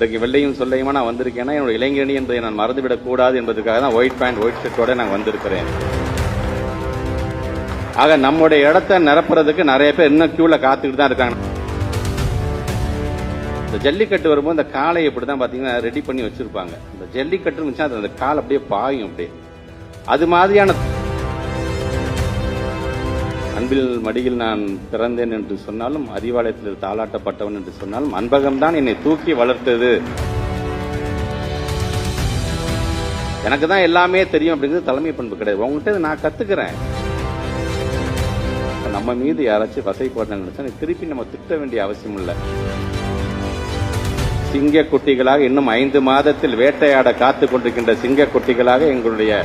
இன்றைக்கு வெள்ளையும் சொல்லையுமா நான் வந்திருக்கேன்னா என்னோட இளைஞரணி என்பதை நான் மறந்துவிடக் கூடாது என்பதற்காக தான் ஒயிட் பேண்ட் ஒயிட் ஷர்ட்டோட நான் வந்திருக்கிறேன். ஆக நம்முடைய இடத்தை நிரப்புறதுக்கு நிறைய பேர் இன்னும் கியூல காத்துக்கிட்டு தான் இருக்காங்க. இந்த ஜல்லிக்கட்டு வரும்போது இந்த காலை இப்படி தான் பார்த்தீங்கன்னா ரெடி பண்ணி வச்சிருப்பாங்க. இந்த ஜல்லிக்கட்டு இருந்துச்சுன்னா அந்த கால் அப்படியே பாயும் அப்படியே. அது மாதிரியான அன்பில் மடியில் நான் பிறந்தேன் என்று சொன்னாலும் அறிவாலயத்தில் தாளாட்டப்பட்டவன் என்று சொன்னாலும் அன்பகம்தான் என்னை தூக்கி வளர்த்தது. எனக்கு தான் எல்லாமே தெரியும் அப்படிங்கிறது தலைமை பண்பு கிடையாது. உங்ககிட்ட நான் கத்துக்கிறேன். நம்ம மீது யாராச்சும் வசை போட நினைச்சா திருப்பி நம்ம திட்ட வேண்டிய அவசியம் இல்லை. சிங்க குட்டிகளாக இன்னும் ஐந்து மாதத்தில் வேட்டையாட காத்துக் கொண்டிருக்கின்ற சிங்க குட்டிகளாக எங்களுடைய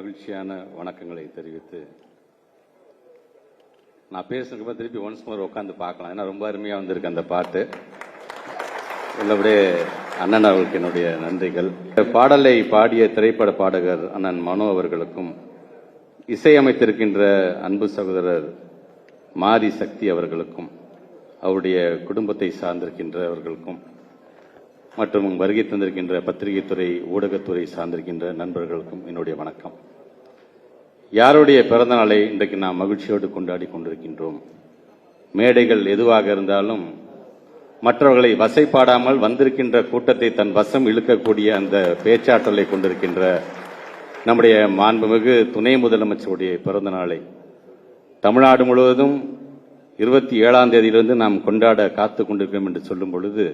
மகிழ்ச்சியான வணக்கங்களை தெரிவித்து நான் பேசுறதுக்கு திருப்பி ஒன்ஸ் மோர் உட்காந்து பார்க்கலாம். ஏன்னா ரொம்ப அருமையாக வந்திருக்கு அந்த பாட்டு. உள்ளபடியே அண்ணன் அவர்களுக்கு என்னுடைய நன்றிகள். இந்த பாடலை பாடிய திரைப்பட பாடகர் அண்ணன் மனோ அவர்களுக்கும் இசையமைத்திருக்கின்ற அன்பு சகோதரர் மாரி சக்தி அவர்களுக்கும் அவருடைய குடும்பத்தை சார்ந்திருக்கின்றவர்களுக்கும் மற்றும் வருகை தந்திருக்கின்ற பத்திரிகைத்துறை ஊடகத்துறை சார்ந்திருக்கின்ற நண்பர்களுக்கும் என்னுடைய வணக்கம். யாருடைய பிறந்த நாளை இன்றைக்கு நாம் மகிழ்ச்சியோடு கொண்டாடி கொண்டிருக்கின்றோம்? மேடைகள் எதுவாக இருந்தாலும் மற்றவர்களை வசைப்பாடாமல் வந்திருக்கின்ற கூட்டத்தை தன் வசம் இழுக்கக்கூடிய அந்த பேச்சாற்றலை கொண்டிருக்கின்ற நம்முடைய மாண்புமிகு துணை முதலமைச்சருடைய பிறந்த நாளை தமிழ்நாடு முழுவதும் இருபத்தி ஏழாம் தேதியிலிருந்து நாம் கொண்டாட காத்து கொண்டிருக்கிறோம் என்று சொல்லும் பொழுது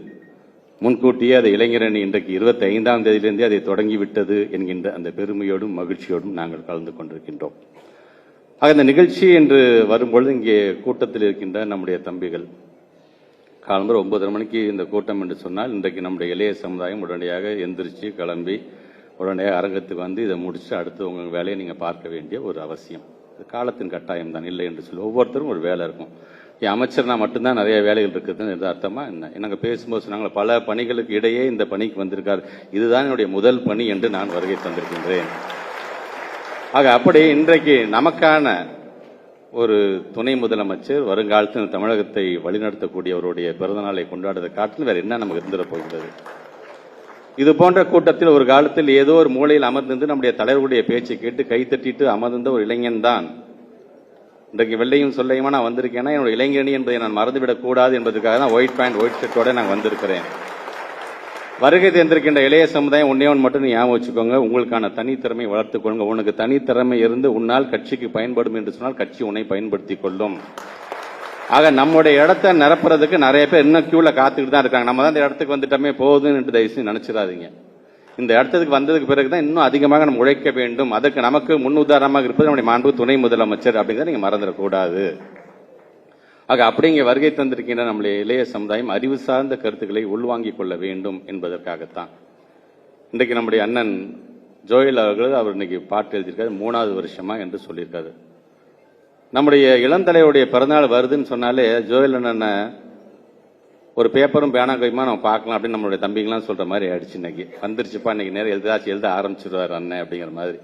முன்கூட்டியே அதை இளைஞரணி இன்றைக்கு இருபத்தி ஐந்தாம் தேதியிலிருந்தே அதை தொடங்கிவிட்டது என்கின்ற அந்த பெருமையோடும் மகிழ்ச்சியோடும் நாங்கள் கலந்து கொண்டிருக்கின்றோம். ஆக இந்த நிகழ்ச்சி என்று வரும்பொழுது இங்கே கூட்டத்தில் இருக்கின்ற நம்முடைய தம்பிகள். காலம்பரம் ஒன்பதரை மணிக்கு இந்த கூட்டம் என்று சொன்னால் இன்றைக்கு நம்முடைய இளைய சமுதாயம் உடனடியாக எந்திரிச்சு கிளம்பி உடனடியாக அரங்கத்துக்கு வந்து இதை முடிச்சு அடுத்து உங்கள் வேலையை நீங்கள் பார்க்க வேண்டிய ஒரு அவசியம். காலத்தின் கட்டாயம் தான் இல்லை என்று சொல்லி ஒவ்வொருத்தரும் ஒரு வேலை இருக்கும். என் அமைச்சர்னா மட்டும்தான் நிறைய வேலைகள் இருக்குதுன்னு இது அர்த்தமா என்ன? நாங்கள் பேசும்போது சொன்னாங்க பல பணிகளுக்கு இடையே இந்த பணிக்கு வந்திருக்கார். இதுதான் என்னுடைய முதல் பணி என்று நான் வருகை தந்திருக்கின்றேன். ஆக அப்படி இன்றைக்கு நமக்கான ஒரு துணை முதலமைச்சர் வருங்காலத்தில் தமிழகத்தை வழிநடத்தக்கூடியவருடைய பிறந்தநாளை கொண்டாடுறதை காட்டில் வேற என்ன நமக்கு இருந்துட போகிறது இது போன்ற கூட்டத்தில் ஒரு காலத்தில் ஏதோ ஒரு மூலையில் அமர்ந்திருந்து நம்முடைய தலைவருடைய பேச்சை கேட்டு கைத்தட்டிட்டு அமர்ந்த ஒரு இளைஞன் தான் இன்றைக்கு வெள்ளையும் சொல்லையுமா நான் வந்திருக்கேன்னா என்னோட இளைஞரணி என்பதை நான் மறந்துவிடக்கூடாது என்பதற்காக தான் ஒயிட் பேண்ட் ஒயிட் ஷர்ட்டோட நான் வந்திருக்கிறேன். வருகை தேர்ந்திருக்கின்ற இளைய சமுதாயம் உன்னையவன் மட்டும் ஞாபகம் வச்சுக்கோங்க. உங்களுக்கான தனித்திறமை வளர்த்துக்கொள்ளுங்க உனக்கு தனித்திறமை இருந்து உன்னால் கட்சிக்கு பயன்படும் என்று சொன்னால் கட்சி உன்னை பயன்படுத்தி கொள்ளும். ஆக நம்முடைய இடத்த நிரப்புறதுக்கு நிறைய பேர் இன்னும் கியூல காத்துக்கிட்டு தான் இருக்காங்க. நம்ம தான் இந்த இடத்துக்கு வந்துட்டோமே போகுதுன்னு தயவுசு நினைச்சிடாதீங்க. இந்த இடத்துக்கு வந்ததுக்கு பிறகு தான் இன்னும் அதிகமாக நம்ம உழைக்க வேண்டும். அதற்கு நமக்கு முன் உதாரணமாக இருப்பது நம்முடைய மாண்பு துணை முதலமைச்சர் அப்படிங்கிறத நீங்க மறந்துடக்கூடாது. ஆக அப்படி இங்கே வருகை தந்திருக்கின்ற நம்முடைய இளைய சமுதாயம் அறிவு சார்ந்த கருத்துக்களை உள்வாங்கிக் கொள்ள வேண்டும் என்பதற்காகத்தான். இன்றைக்கு நம்முடைய அண்ணன் ஜோயல் அவர்கள் அவர் இன்னைக்கு பாட்டு எழுதியிருக்காரு மூணாவது வருஷமா என்று சொல்லியிருக்காரு. நம்முடைய இளந்தலையுடைய பிறந்தநாள் வருதுன்னு சொன்னாலே ஜோயல் அண்ணனை ஒரு பேப்பரும் பேனா கைமா நம்ம பார்க்கலாம் அப்படின்னு நம்மளுடைய தம்பிங்களாம் சொல்ற மாதிரி ஆயிடுச்சு இன்னைக்கு. வந்துருச்சுப்பா இன்னைக்கு நேரம் எழுதாச்சு எழுத ஆரம்பிச்சிருவார் அண்ணன் அப்படிங்கிற மாதிரி.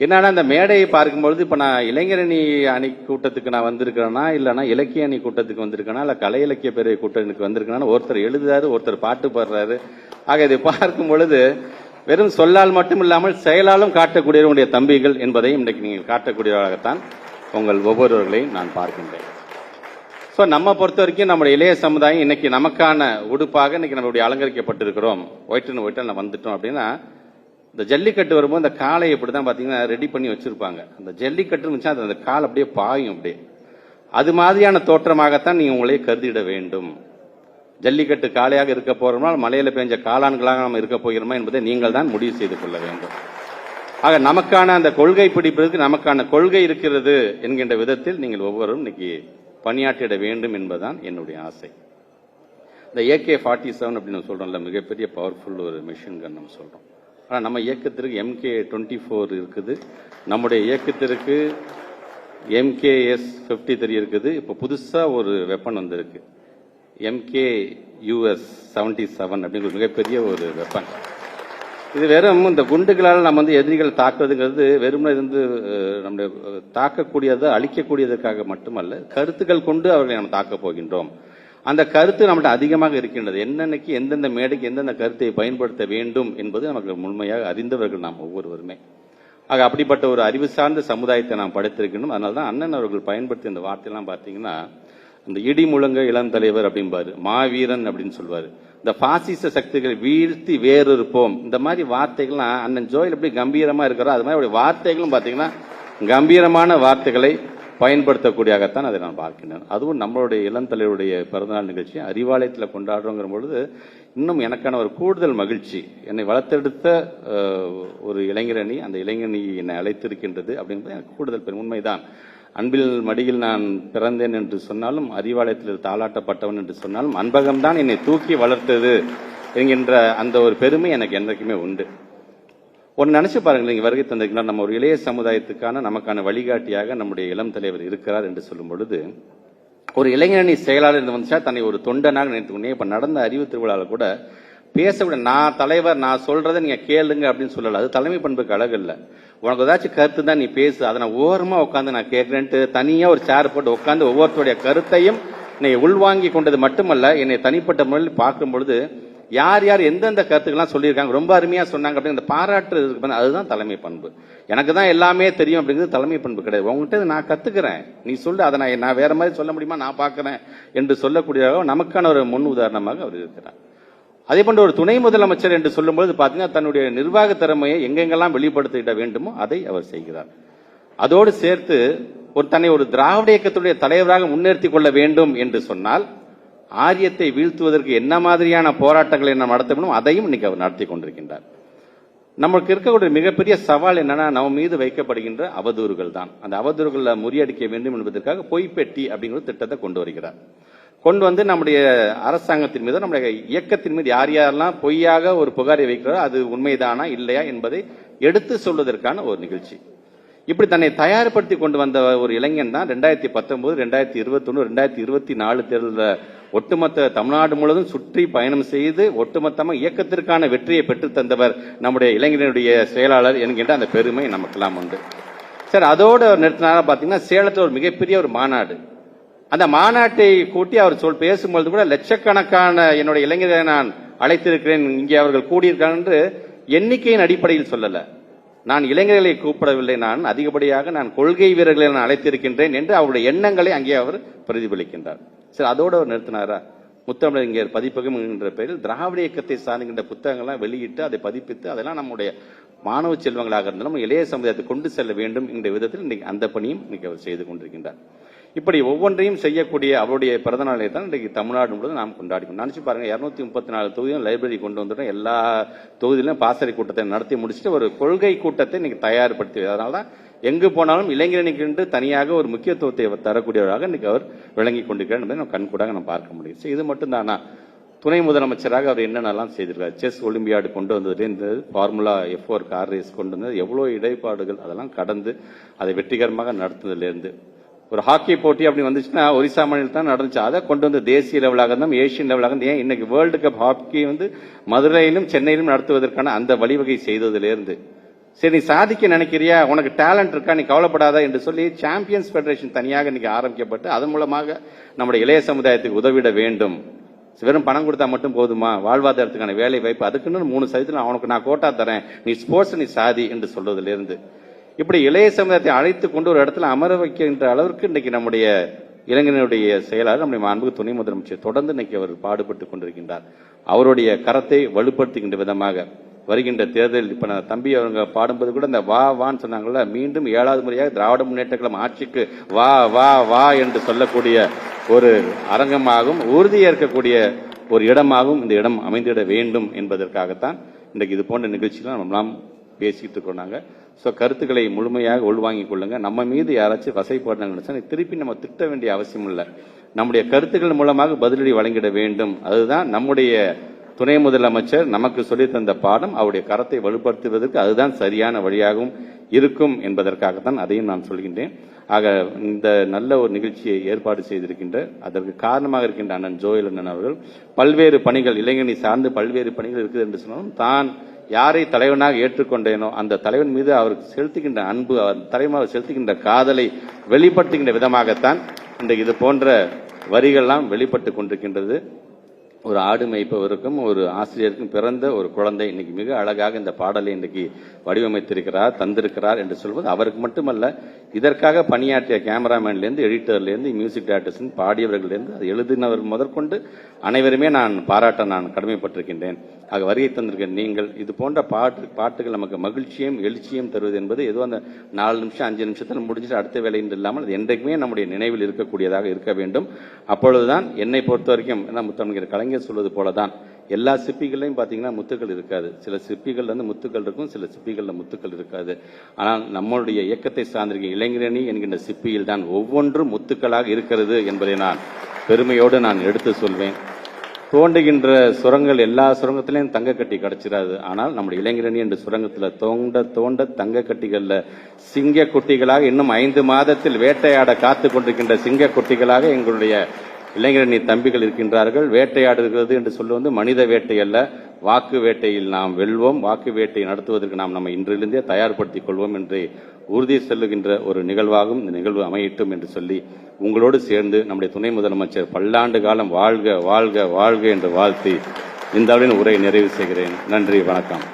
என்னன்னா இந்த மேடையை பார்க்கும்பொழுது இப்போ நான் இளைஞரணி அணி கூட்டத்துக்கு நான் வந்திருக்கிறேனா இல்லைன்னா இலக்கிய அணி கூட்டத்துக்கு வந்திருக்கேனா இல்லை கலை இலக்கிய பேரவை கூட்டத்துக்கு வந்திருக்கேனா ஒருத்தர் எழுதுறாரு ஒருத்தர் பாட்டு பாடுறாரு. ஆக இதை பார்க்கும் பொழுது வெறும் சொல்லால் மட்டும் இல்லாமல் செயலாலும் காட்டக்கூடியவருடைய தம்பிகள் என்பதையும் இன்றைக்கு நீங்கள் காட்டக்கூடியவராகத்தான் உங்கள் ஒவ்வொருவர்களையும் நான் பார்க்கின்றேன். ஸோ நம்ம பொறுத்த வரைக்கும் நம்முடைய இளைய சமுதாயம் இன்னைக்கு நமக்கான உடுப்பாக இன்னைக்கு நம்மளுடைய அலங்கரிக்கப்பட்டிருக்கிறோம். ஒயிட்டுன்னு ஒயிட்டு வந்துட்டோம் அப்படின்னா இந்த ஜல்லிக்கட்டு வரும்போது இந்த காலை இப்படி தான் பார்த்தீங்கன்னா ரெடி பண்ணி வச்சிருப்பாங்க. அந்த ஜல்லிக்கட்டுன்னு வச்சா அந்த கால் அப்படியே பாயும் அப்படியே. அது மாதிரியான தோற்றமாகத்தான் நீங்கள் உங்களை கருதிட வேண்டும். ஜல்லிக்கட்டு காளையாக இருக்க போறோமா மலையில் பெஞ்ச காளான்களாக நம்ம இருக்க போகிறோமா என்பதை நீங்கள் தான் முடிவு செய்து கொள்ள வேண்டும். ஆக நமக்கான அந்த கொள்கை பிடிப்பதற்கு நமக்கான கொள்கை இருக்கிறது என்கின்ற விதத்தில் நீங்கள் ஒவ்வொருவரும் இன்னைக்கு பணியாற்றிட வேண்டும் என்பதுதான் என்னுடைய ஆசை. இந்த ஏகே ஃபார்ட்டி செவன் அப்படின்னு சொல்கிறோம்ல மிகப்பெரிய பவர்ஃபுல் ஒரு மிஷின் கன் நம்ம சொல்கிறோம் ஆனால் நம்ம இயக்கத்திற்கு எம்கே டுவெண்ட்டி ஃபோர் இருக்குது. நம்முடைய இயக்கத்திற்கு எம்கேஎஸ் ஃபிஃப்டி த்ரீ இருக்குது. இப்போ புதுசாக ஒரு வெப்பன் வந்திருக்கு. எம்கே யூஎஸ் செவன்டி செவன் அப்படிங்கிற மிகப்பெரிய ஒரு வெப்பன் இது வெறும் இந்த குண்டுகளால் நம்ம வந்து எதிரிகள் தாக்குறதுங்கிறது வெறும் இது வந்து நம்முடைய தாக்கக்கூடியதை அழிக்கக்கூடியதற்காக மட்டுமல்ல கருத்துக்கள் கொண்டு அவர்களை நாம் தாக்கப் போகின்றோம். அந்த கருத்து நம்மகிட்ட அதிகமாக இருக்கின்றது. என்னென்னக்கு எந்தெந்த மேடைக்கு எந்தெந்த கருத்தை பயன்படுத்த வேண்டும் என்பது நமக்கு முழுமையாக அறிந்தவர்கள் நாம் ஒவ்வொருவருமே. ஆக அப்படிப்பட்ட ஒரு அறிவு சார்ந்த சமுதாயத்தை நாம் படைத்திருக்கணும் அதனால தான் அண்ணன் அவர்கள் பயன்படுத்திய இந்த வார்த்தையெல்லாம் பார்த்தீங்கன்னா இந்த இடி முழங்க இளம் தலைவர் அப்படிம்பாரு மாவீரன் அப்படின்னு சொல்வாரு. இந்த பாசிச சக்திகளை வீழ்த்தி வேறு இருப்போம் இந்த மாதிரி வார்த்தைகள்லாம் அண்ணன் ஜோயில் எப்படி கம்பீரமா இருக்கிறோ அது மாதிரி வார்த்தைகளும் பார்த்தீங்கன்னா கம்பீரமான வார்த்தைகளை பயன்படுத்தக்கூடியதாகத்தான் அதை நான் பார்க்கின்றேன். அதுவும் நம்மளுடைய இளந்தலைவருடைய பிறந்தநாள் நிகழ்ச்சி அறிவாலயத்தில் கொண்டாடுறோங்கிற பொழுது இன்னும் எனக்கான ஒரு கூடுதல் மகிழ்ச்சி. என்னை வளர்த்தெடுத்த ஒரு இளைஞரணி அந்த இளைஞரணி என்னை அழைத்திருக்கின்றது அப்படிங்கிறது எனக்கு கூடுதல் பெரும் உண்மைதான். அன்பில் மடியில் நான் பிறந்தேன் என்று சொன்னாலும் அறிவாலயத்தில் தாளாட்டப்பட்டவன் என்று சொன்னாலும் அன்பகம்தான் என்னை தூக்கி வளர்த்தது என்கின்ற அந்த ஒரு பெருமை எனக்கு என்றைக்குமே உண்டு. ஒன்று நினைச்சு பாருங்கள் இங்கே வருகை தந்திருக்கிறார். நம்ம ஒரு இளைய சமுதாயத்துக்கான நமக்கான வழிகாட்டியாக நம்முடைய இளம் தலைவர் இருக்கிறார் என்று சொல்லும் பொழுது ஒரு இளைஞரணி செயலாளர் இருந்து வந்துச்சா தன்னை ஒரு தொண்டனாக நினைத்துக்கொண்டே இப்போ நடந்த அறிவு திருவிழாவில் கூட பேசவிட நான் தலைவர் நான் சொல்றதை நீங்க கேளுங்க அப்படின்னு சொல்லல. அது தலைமை பண்புக்கு அழகு இல்லை. உனக்கு ஏதாச்சும் கருத்து தான் நீ பேசு. அதை நான் ஓரமா உட்காந்து நான் கேட்கிறேன்ட்டு தனியா ஒரு சேர் போட்டு உட்காந்து ஒவ்வொருத்தருடைய கருத்தையும் என்னை உள்வாங்கி கொண்டது மட்டுமல்ல என்னை தனிப்பட்ட முறையில் பார்க்கும் பொழுது யார் யார் எந்தெந்த கருத்துக்கெல்லாம் சொல்லியிருக்காங்க ரொம்ப அருமையா சொன்னாங்க அப்படின்னு அந்த பாராட்டு அதுதான் தலைமை பண்பு. எனக்கு தான் எல்லாமே தெரியும் அப்படிங்கிறது தலைமை பண்பு கிடையாது. உங்கள்கிட்ட நான் கத்துக்கிறேன். நீ சொல்லு அதை நான் நான் வேற மாதிரி சொல்ல முடியுமா? நான் பார்க்கறேன் என்று சொல்லக்கூடிய நமக்கான ஒரு முன் உதாரணமாக அவர் இருக்கிறார். அதே போன்ற ஒரு துணை முதலமைச்சர் என்று சொல்லும்போது பார்த்தீங்கன்னா தன்னுடைய நிர்வாக திறமையை எங்கெங்கெல்லாம் வெளிப்படுத்திட வேண்டுமோ அதை அவர் செய்கிறார். அதோடு சேர்த்து ஒரு தன்னை ஒரு திராவிட இயக்கத்துடைய தலைவராக முன்னிறுத்திக் கொள்ள வேண்டும் என்று சொன்னால் ஆரியத்தை வீழ்த்துவதற்கு என்ன மாதிரியான போராட்டங்களை நாம் நடத்த வேண்டும் அதையும் இன்னைக்கு அவர் நடத்தி கொண்டிருக்கின்றார். நமக்கு இருக்கக்கூடிய மிகப்பெரிய சவால் என்னன்னா நம்ம மீது வைக்கப்படுகின்ற அவதூறுகள் தான். அந்த அவதூறுகளை முறியடிக்க வேண்டும் என்பதற்காக பொய்ப்பெட்டி அப்படிங்கிற திட்டத்தை கொண்டு வருகிறார். கொண்டு வந்து நம்முடைய அரசாங்கத்தின் மீது நம்முடைய இயக்கத்தின் மீது யார் யாரெல்லாம் பொய்யாக ஒரு புகாரை வைக்கிறாரோ அது உண்மைதானா இல்லையா என்பதை எடுத்து சொல்வதற்கான ஒரு நிகழ்ச்சி. இப்படி தன்னை தயார்படுத்தி கொண்டு வந்த ஒரு இளைஞன் தான் ரெண்டாயிரத்தி பத்தொன்பது ரெண்டாயிரத்தி இருபத்தொன்னு ரெண்டாயிரத்தி இருபத்தி நாலு தேர்தலில் ஒட்டுமொத்த தமிழ்நாடு முழுவதும் சுற்றி பயணம் செய்து ஒட்டுமொத்தமாக இயக்கத்திற்கான வெற்றியை பெற்றுத்தந்தவர் நம்முடைய இளைஞனுடைய செயலாளர் என்கின்ற அந்த பெருமை நமக்கெல்லாம் உண்டு. சார் அதோட நிறுத்தினாரா பார்த்தீங்கன்னா சேலத்தில் ஒரு மிகப்பெரிய ஒரு மாநாடு. அந்த மாநாட்டை கூட்டி அவர் சொல் பேசும்பொழுது கூட லட்சக்கணக்கான என்னுடைய இளைஞர்களை நான் அழைத்திருக்கிறேன் இங்கே அவர்கள் கூடியிருக்காங்க என்று எண்ணிக்கையின் அடிப்படையில் சொல்லல. நான் இளைஞர்களை கூப்பிடவில்லை நான் அதிகப்படியாக நான் கொள்கை வீரர்களை நான் அழைத்திருக்கின்றேன் என்று அவருடைய எண்ணங்களை அங்கே அவர் பிரதிபலிக்கின்றார். சரி அதோடு அவர் நிறுத்தினாரா? முத்தமிழறிஞர் பதிப்பகம் என்கின்ற பெயரில் திராவிட இயக்கத்தை சார்கின்ற புத்தகங்கள்லாம் வெளியிட்டு அதை பதிப்பித்து அதெல்லாம் நம்முடைய மாணவ செல்வங்களாக இருந்தாலும் இளைய சமுதாயத்தை கொண்டு செல்ல வேண்டும் என்ற விதத்தில் இன்னைக்கு அந்த பணியும் இன்னைக்கு அவர் செய்து கொண்டிருக்கின்றார். இப்படி ஒவ்வொன்றையும் செய்யக்கூடிய அவருடைய பிறந்த நாளை தான் இன்றைக்கு தமிழ்நாடு முழுவதும் நாம் கொண்டாடிக்கணும். நினைச்சு பாருங்க இரநூத்தி முப்பத்தி நாலு தொகுதியும் லைப்ரரி கொண்டு வந்துட்டோம். எல்லா தொகுதியிலும் பாசறை கூட்டத்தை நடத்தி முடிச்சுட்டு ஒரு கொள்கை கூட்டத்தை இன்னைக்கு தயார்படுத்தி அதனால தான் எங்கு போனாலும் என்று தனியாக ஒரு முக்கியத்துவத்தை தரக்கூடியவராக இன்னைக்கு அவர் விளங்கி கொண்டிருக்கிறார் என்பதை நம்ம கண்கூடாக நம்ம பார்க்க முடியும். சரி, இது மட்டும்தானா? துணை முதலமைச்சராக அவர் என்னென்னலாம் செய்திருக்கார்? செஸ் ஒலிம்பியாடு கொண்டு வந்ததுலேருந்து ஃபார்முலா எஃப் ஒரு கார் ரேஸ் கொண்டு வந்தது. எவ்வளோ இடைப்பாடுகள் அதெல்லாம் கடந்து அதை வெற்றிகரமாக நடத்துனதுலேருந்து ஒரு ஹாக்கி போட்டி அப்படி வந்துச்சுன்னா ஒரிசா மாநிலத்தில் தான் நடந்துச்சு. அதை கொண்டு வந்து தேசிய லெவலாக இருந்தாலும் ஏசியன் லெவலாக இருந்தால் ஏன் இன்னைக்கு வேர்ல்டு கப் ஹாக்கி வந்து மதுரையிலும் சென்னையிலும் நடத்துவதற்கான அந்த வழிவகை செய்ததிலிருந்து சரி நீ சாதிக்க நினைக்கிறியா? உனக்கு டேலண்ட் இருக்கா? நீ கவலைப்படாத என்று சொல்லி சாம்பியன்ஸ் ஃபெடரேஷன் தனியாக இன்னைக்கு ஆரம்பிக்கப்பட்டு அதன் மூலமாக நம்முடைய இளைய சமுதாயத்துக்கு உதவிட வேண்டும். வெறும் பணம் கொடுத்தா மட்டும் போதுமா? வாழ்வாதாரத்துக்கான வேலை வாய்ப்பு. அதுக்குன்னு மூணு சதவீதம் அவனுக்கு நான் கோட்டா தரேன். நீ ஸ்போர்ட்ஸ் நீ சாதி என்று சொல்வதிலிருந்து இப்படி இளைய சமுதாயத்தை அழைத்து கொண்டு ஒரு இடத்துல அமர வைக்கின்ற அளவிற்கு இன்னைக்கு நம்முடைய இளைஞனுடைய செயலாளர் நம்முடைய மாண்பு துணை முதலமைச்சர் தொடர்ந்து இன்னைக்கு அவர் பாடுபட்டு கொண்டிருக்கின்றார். அவருடைய கரத்தை வலுப்படுத்துகின்ற விதமாக வருகின்ற தேர்தல் இப்ப நான் தம்பி அவங்க பாடும்போது கூட இந்த வா வான்னு சொன்னாங்கல்ல மீண்டும் ஏழாவது முறையாக திராவிட முன்னேற்ற கழகம் ஆட்சிக்கு வா வா வா என்று சொல்லக்கூடிய ஒரு அரங்கமாகவும் உறுதியேற்கக்கூடிய ஒரு இடமாகவும் இந்த இடம் அமைந்திட வேண்டும் என்பதற்காகத்தான் இன்றைக்கு இது போன்ற நிகழ்ச்சிகள் நம்மளாம் பேசிட்டு இருக்கோம் நாங்கள் ஸோ கருத்துக்களை முழுமையாக உள்வாங்கிக் கொள்ளுங்கள் நம்ம மீது யாராச்சும் வசைப்பாடுனாங்கன்னு நினைச்சா திருப்பி நம்ம திட்ட வேண்டிய அவசியம் இல்லை. நம்முடைய கருத்துக்கள் மூலமாக பதிலடி வழங்கிட வேண்டும். அதுதான் நம்முடைய துணை முதலமைச்சர் நமக்கு சொல்லித் தந்த பாடம். அவருடைய கரத்தை வலுப்படுத்துவதற்கு அதுதான் சரியான வழியாகவும் இருக்கும் என்பதற்காகத்தான் அதையும் நான் சொல்கின்றேன். ஆக இந்த நல்ல ஒரு நிகழ்ச்சியை ஏற்பாடு செய்திருக்கின்ற அதற்கு காரணமாக இருக்கின்ற அண்ணன் ஜோயல் அண்ணன் அவர்கள் பல்வேறு பணிகள் இளைஞனை சார்ந்து பல்வேறு பணிகள் இருக்குது என்று சொன்னாலும் தான் யாரை தலைவனாக ஏற்றுக்கொண்டேனோ அந்த தலைவன் மீது அவருக்கு செலுத்துகின்ற அன்பு அவர் தலைவன் செலுத்துகின்ற காதலை வெளிப்படுத்துகின்ற விதமாகத்தான் இந்த இது போன்ற வரிகள்லாம் வெளிப்பட்டு கொண்டிருக்கின்றது. ஒரு ஆடு மேய்ப்பவருக்கும் ஒரு ஆசிரியருக்கும் பிறந்த ஒரு குழந்தை இன்னைக்கு மிக அழகாக இந்த பாடலை இன்னைக்கு வடிவமைத்திருக்கிறார் தந்திருக்கிறார் என்று சொல்வது அவருக்கு மட்டுமல்ல இதற்காக பணியாற்றிய கேமராமேன்லேருந்து எடிட்டர்லேருந்து மியூசிக் டேரக்டர்ஸ் பாடியவர்கள்லேருந்து அது எழுதினவர் முதற்கொண்டு அனைவருமே நான் பாராட்ட நான் கடமைப்பட்டிருக்கின்றேன். ஆக வருகை தந்திருக்க நீங்கள். இது போன்ற பாட்டு பாட்டுகள் நமக்கு மகிழ்ச்சியும் எழுச்சியும் தருவது என்பது ஏதோ அந்த நாலு நிமிஷம் அஞ்சு நிமிஷத்தில் முடிஞ்சிட்டு அடுத்த வேலை என்று இல்லாமல் அது என்றைக்குமே நம்முடைய நினைவில் இருக்கக்கூடியதாக இருக்க வேண்டும். அப்பொழுதுதான் என்னை பொறுத்த வரைக்கும் என்ன முத்தமிழர் கலைஞர் சொல்வது போலதான் எல்லா சிப்பிகள்லையும் பார்த்தீங்கன்னா முத்துக்கள் இருக்காது. சில சிப்பிகள் வந்து முத்துக்கள் இருக்கும் சில சிப்பிகளில் முத்துக்கள் இருக்காது. ஆனால் நம்மளுடைய இயக்கத்தை சார்ந்திருக்க இளைஞரணி என்கின்ற சிப்பியில் தான் ஒவ்வொன்றும் முத்துக்களாக இருக்கிறது என்பதை நான் பெருமையோடு நான் எடுத்து சொல்வேன். தோண்டுகின்ற சுரங்கள் எல்லா சுரங்கத்திலையும் தங்க கட்டி கிடைச்சிடாது ஆனால் நம்முடைய இளைஞரணி என்ற சுரங்கத்தில் தோண்ட தோண்ட தங்க கட்டிகளில் சிங்க குட்டிகளாக இன்னும் ஐந்து மாதத்தில் வேட்டையாட காத்து கொண்டிருக்கின்ற சிங்க குட்டிகளாக எங்களுடைய இளைஞரணி தம்பிகள் இருக்கின்றார்கள். வேட்டையாடுகிறது என்று சொல்லுவது மனித வேட்டை அல்ல. வாக்கு வேட்டையில் நாம் வெல்வோம். வாக்கு வேட்டை நடத்துவதற்கு நாம் நம்ம இன்றிலிருந்தே தயார்படுத்திக் கொள்வோம் என்று உறுதி செல்லுகின்ற ஒரு நிகழ்வாகும். இந்த நிகழ்வு அமையட்டும் என்று சொல்லி உங்களோடு சேர்ந்து நம்முடைய துணை முதலமைச்சர் பல்லாண்டு காலம் வாழ்க வாழ்க வாழ்க என்று வாழ்த்தி இந்த அளவின் உரை நிறைவு செய்கிறேன். நன்றி வணக்கம்.